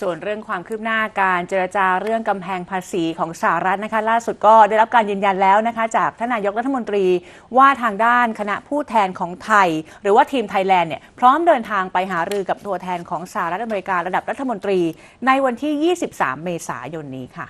ส่วนเรื่องความคืบหน้าการเจรจาเรื่องกำแพงภาษีของสหรัฐนะคะล่าสุดก็ได้รับการยืนยันแล้วนะคะ จากท่านนายกรัฐมนตรีว่าทางด้านคณะผู้แทนของไทย หรือว่าทีมไทยแลนด์เนี่ยพร้อมเดินทางไปหารือกับตัวแทนของสหรัฐอเมริการะดับรัฐมนตรี ในวันที่ 23 เมษายนนี้ค่ะ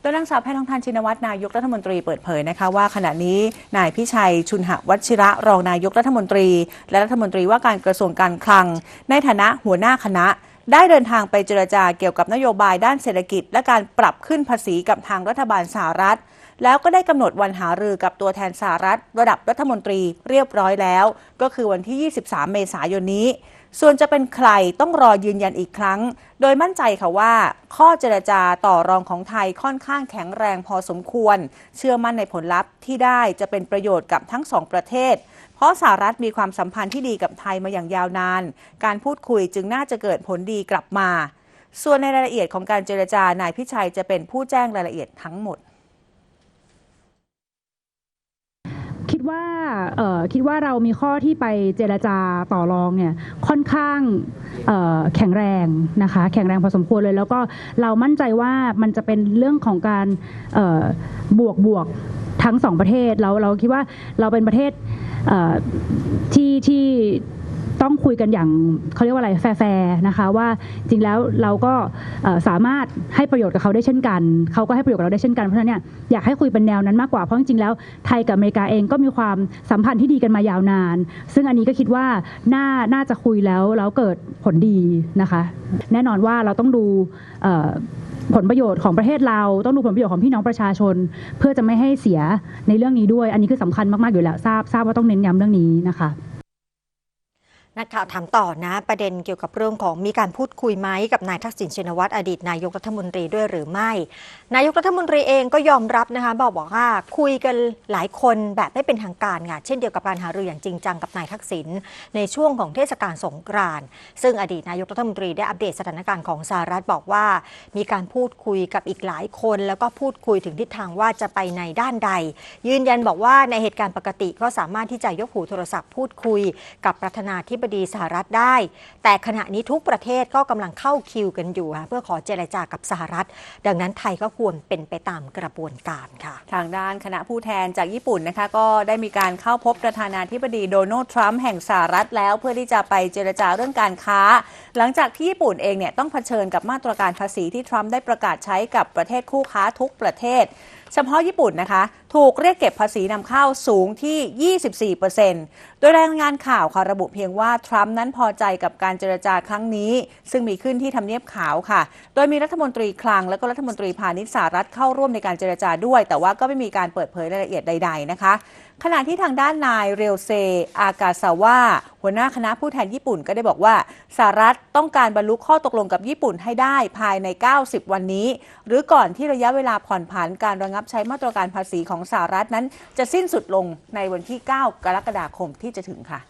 โดยนางสาวแพทองทานชินวัตรนายกรัฐมนตรีเปิดเผยนะคะว่าขณะนี้นายพิชัยชุนหวัชิระรองนายกรัฐมนตรี และรัฐมนตรีว่าการกระทรวงการคลัง ในฐานะหัวหน้าคณะ ได้เดินทางไปเจรจาเกี่ยวกับนโยบายด้านเศรษฐกิจ และการปรับขึ้นภาษีกับทางรัฐบาลสหรัฐ แล้วก็ได้กำหนดวันหารือกับตัวแทนสหรัฐ ระดับรัฐมนตรีเรียบร้อยแล้ว ก็คือวันที่ 23 เมษายนนี้ ส่วนจะเป็นใครต้องรอยืนยันอีกครั้ง โดยมั่นใจค่ะว่า ข้อเจรจาต่อรองของไทยค่อนข้างแข็งแรงพอสมควร เชื่อมั่นในผลลัพธ์ที่ได้จะเป็นประโยชน์กับทั้งสองประเทศเพราะสหรัฐมีความสัมพันธ์ที่ดีกับไทยมาอย่างยาวนาน การพูดคุยจึงน่าจะเกิดผลดีกลับมา ส่วนในรายละเอียดของการเจรจานายพิชัยจะเป็นผู้แจ้งรายละเอียดทั้งหมด คิด ว่าคิดว่าเรามีข้อที่ไปเจรจาต่อรองเนี่ยค่อนข้างแข็งแรงนะคะ แข็งแรงพอสมควรเลย แล้วก็เรามั่นใจว่ามันจะเป็นเรื่องของการบวกบวกทั้งสองประเทศเราเราคิดว่าเราเป็นประเทศเอ่ที่ที่ ต้องคุยกันอย่างเขาเรียกว่าอะไรแฟร์นะคะว่าจริงแล้วเราก็สามารถให้ประโยชน์กับเขาได้เช่นกัน เขาก็ให้ประโยชน์กับเราได้เช่นกันเพราะฉะนั้นเนี่ยอยากให้คุยเป็นแนวนั้นมากกว่าเพราะจริงๆแล้วไทยกับอเมริกาเองก็มีความสัมพันธ์ที่ดีกันมายาวนาน ซึ่งอันนี้ก็คิดว่าน่าน่าจะคุยแล้วแล้วเกิดผลดีนะคะ แน่นอนว่าเราต้องดูผลประโยชน์ของประเทศเราต้องดูผลประโยชน์ของพี่น้องประชาชน เพื่อจะไม่ให้เสียในเรื่องนี้ด้วย อันนี้คือสำคัญมากๆอยู่แล้วทราบทราบว่าต้องเน้นย้ำเรื่องนี้นะคะ นักข่าวถามต่อนะ ประเด็นเกี่ยวกับเรื่องของมีการพูดคุยไหมกับนายทักษิณชินวัตรอดีตนายกรัฐมนตรีด้วยหรือไม่ นายกรัฐมนตรีเองก็ยอมรับนะคะบอกบอกว่าคุยกันหลายคนแบบไม่เป็นทางการค่ะเช่นเดียวกับการหารืออย่างจริงจังกับนายทักษิณในช่วงของเทศกาลสงกรานต์ซึ่งอดีตนายกรัฐมนตรีได้อัปเดตสถานการณ์ของสหรัฐบอกว่า มีการพูดคุยกับอีกหลายคน แล้วก็พูดคุยถึงทิศทางว่าจะไปในด้านใด ยืนยันบอกว่าในเหตุการณ์ปกติก็สามารถที่จะยกหูโทรศัพท์พูดคุยกับประธานาธิบดีสหรัฐได้ แต่ขณะนี้ทุกประเทศก็กำลังเข้าคิวกันอยู่ค่ะเพื่อขอเจรจากับสหรัฐ ดังนั้นไทยก็ควรเป็นไปตามกระบวนการค่ะ ทางด้านคณะผู้แทนจากญี่ปุ่นนะคะ ก็ได้มีการเข้าพบประธานาธิบดีโดนัลด์ทรัมป์แห่งสหรัฐแล้ว เพื่อที่จะไปเจรจาเรื่องการค้า หลังจากที่ญี่ปุ่นเองเนี่ยต้องเผชิญกับมาตรการภาษีที่ทรัมป์ได้ประกาศใช้กับประเทศคู่ค้าทุกประเทศเฉพาะญี่ปุ่นนะคะ ถูกเรียกเก็บภาษีนำเข้าสูงที่ 24%โดยรายงานข่าวค่ะระบุเพียงว่า ทรัมป์นั้นพอใจกับการเจรจาครั้งนี้ ซึ่งมีขึ้นที่ทำเนียบขาวค่ะ โดยมีรัฐมนตรีคลังและก็รัฐมนตรีพาณิชย์สหรัฐเข้าร่วมในการเจรจาด้วย แต่ว่าก็ไม่มีการเปิดเผยรายละเอียดใด ๆ นะคะ ขณะที่ทางด้านนายเรลเซ อากาซาวะหัวหน้าคณะผู้แทนญี่ปุ่นก็ได้บอกว่าสหรัฐต้องการบรรลุข้อตกลงกับญี่ปุ่นให้ได้ภายใน 90 วันนี้ หรือก่อนที่ระยะเวลาผ่อนผันการระงับใช้มาตรการภาษีของสหรัฐนั้น จะสิ้นสุดลงในวันที่ 9 กรกฎาคมที่จะถึงค่ะ